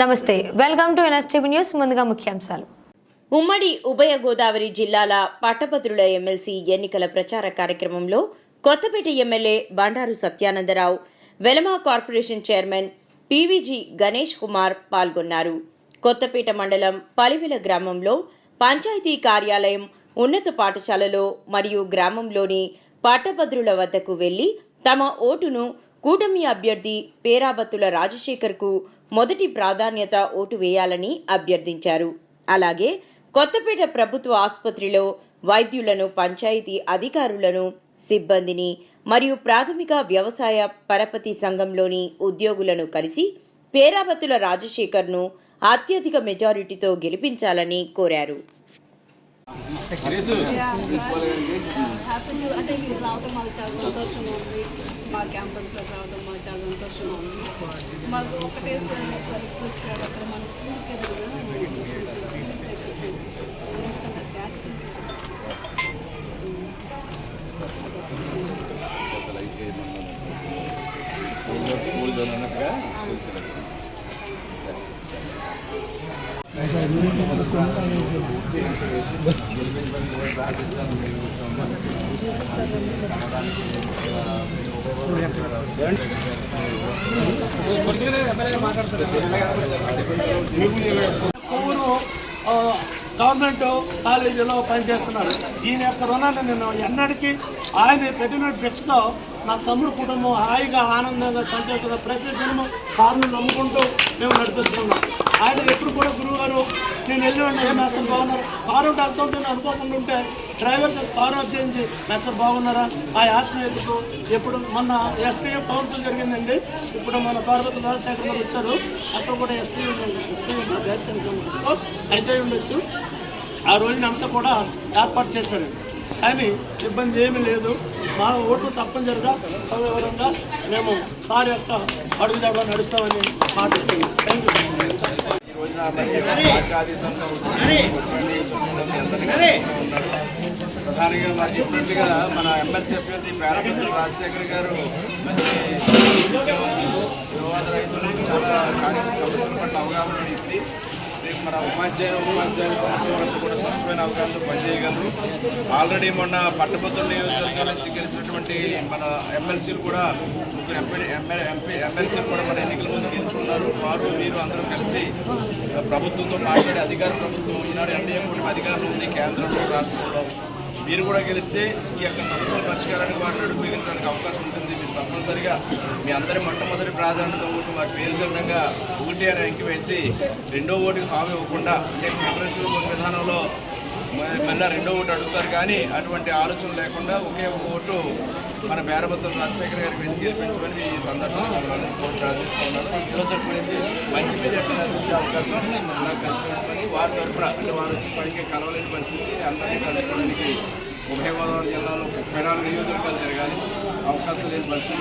నమస్తే welcome to NSTV news ముందుగా ముఖ్యాంశాలు. ఉమ్మడి ఉభయ గోదావరి జిల్లాల పట్టభద్రుల ఎమ్మెల్సీ ఎన్నికల ప్రచార కార్యక్రమంలో Kothapeta MLA Bandaru Satyanandarao Velama corporation chairman PVG Ganesh Kumar పాల్గొన్నారు. కొత్తపేట మండలం పలివెల గ్రామంలో పంచాయతీ కార్యాలయం ఉన్నత పాఠశాలలో మరియు గ్రామంలోని పట్టభద్రుల వద్దకు వెళ్ళి తమ ఓటును కూటమి అభ్యర్థి పేరాబత్తుల రాజశేఖర్కు మొదటి ప్రాధాన్యత ఓటు వేయాలని అభ్యర్థించారు. అలాగే కొత్తపేట ప్రభుత్వ ఆసుపత్రిలో వైద్యులను పంచాయతీ అధికారులను సిబ్బందిని మరియు ప్రాథమిక వ్యవసాయ పరపతి సంఘంలోని ఉద్యోగులను కలిసి పేరాబత్తుల రాజశేఖర్ను అత్యధిక మెజారిటీతో గెలిపించాలని కోరారు. హ్యాపీ టు అంటే మీరు రావడం మాకు చాలా సంతోషంగా ఉంది. మా క్యాంపస్లో రావడం మాకు చాలా సంతోషంగా ఉంది మాకు ఒకటే సార్ ఒక రిక్వెస్ట్ సార్ అక్కడ మన స్కూల్కి ఎదురుగా ట్యాక్స్ స్కూల్ జోన్ అన్నట్టుగా కొవ్వూరు గవర్నమెంట్ కాలేజీలో పనిచేస్తున్నారు. ఈయన యొక్క రుణాన్ని నేను ఎన్నటికీ ఆయన పెట్టిన భిక్షతో నా తమ్ముడు కుటుంబం హాయిగా ఆనందంగా సంతోషంగా ప్రతి దినము కారును నమ్ముకుంటూ మేము నడిపిస్తున్నాం. ఆయన ఎప్పుడు కూడా నేను వెళ్ళి ఏ మెస్టర్ బాగున్నారు? కారు ఉంటే వెళ్తుంటే అనుకోకుండా ఉంటే డ్రైవర్ కారు ఆఫ్ చేయించి మెస్టర్ బాగున్నారా? ఆ ఆస్పీఎల్కు ఇప్పుడు మొన్న ఎస్టీ కౌన్సిల్ జరిగిందండి. ఇప్పుడు మన పార్వతి రాజశేఖర్ గారు వచ్చారు. అక్కడ కూడా ఎస్టీ ఎస్టీ బ్యాచ్ అయితే ఉండొచ్చు. ఆ రోజునంతా కూడా ఏర్పాటు చేశారు. కానీ ఇబ్బంది ఏమీ లేదు. మా ఓటు తప్పనిసరిగా సవివరంగా మేము సార్ యొక్క అడుగుదాడలో నడుస్తామని మాటిస్తున్నాం. Thank you. ప్రధానంగా మరి చెప్పినట్టుగా మన ఎమ్మెల్సీ అభ్యర్థి పేరపల్లి రాజశేఖర్ గారు మంచి యువత రైతులకు చాలా కార్మిక సమస్యల పట్ల అవగాహన ఉంది రేపు మన ఉపాధ్యాయులు ఉపాధ్యాయుల సమస్య వరకు కూడా స్వచ్ఛమైన అవగాహనతో పనిచేయగలరు. ఆల్రెడీ మొన్న పట్టభద్రుల నియోజకవర్గం నుంచి గెలిచినటువంటి మన ఎమ్మెల్సీలు కూడా ముగ్గురు ఎంపీ ఎంపీ ఎమ్మెల్సీలు కూడా మన ఎన్నికల ముందు గెలుచుకున్నారు వారు మీరు అందరూ కలిసి ప్రభుత్వంతో మాట్లాడి అధికార ప్రభుత్వం ఈనాడు ఎన్డీఏ కూటమి అధికారంలో ఉంది కేంద్రంలో రాష్ట్రంలో. మీరు కూడా గెలిస్తే ఈ యొక్క సమస్యల పరిష్కారానికి వారిని అడుగు అవకాశం ఉంటుంది. మీరు తప్పనిసరిగా మీ అందరి మొట్టమొదటి ప్రాధాన్యత ఓటు వారి పేరు కారణంగా ఒకటి అని అంకి వేసి రెండో ఓటుకి హామీ ఇవ్వకుండా ప్రిఫరెన్స్ విధానంలో మళ్ళీ రెండో ఓటు అడుగుతారు. కానీ అటువంటి ఆలోచన లేకుండా ఒకే ఒక ఓటు మన బేరబత్తుల రాజశేఖర్ గారికి వేసి గెలిపించమని ఈ సందర్భంగా కోర్టు ప్రార్థిస్తున్నాను ఈరోజు అటువంటి మంచి మెజార్టీ అందించే అవకాశం నాకు కల్పించమని వారి తరఫున అంటే వారు వచ్చి పైకి కలవలేని పరిస్థితి. అందరినీ కలుసుకోవడానికి ఉభయ గోదావరి జిల్లాలో ముప్పై నాలుగు నియోజకవర్గాలు తిరగాలి అవకాశం లేని పరిస్థితి.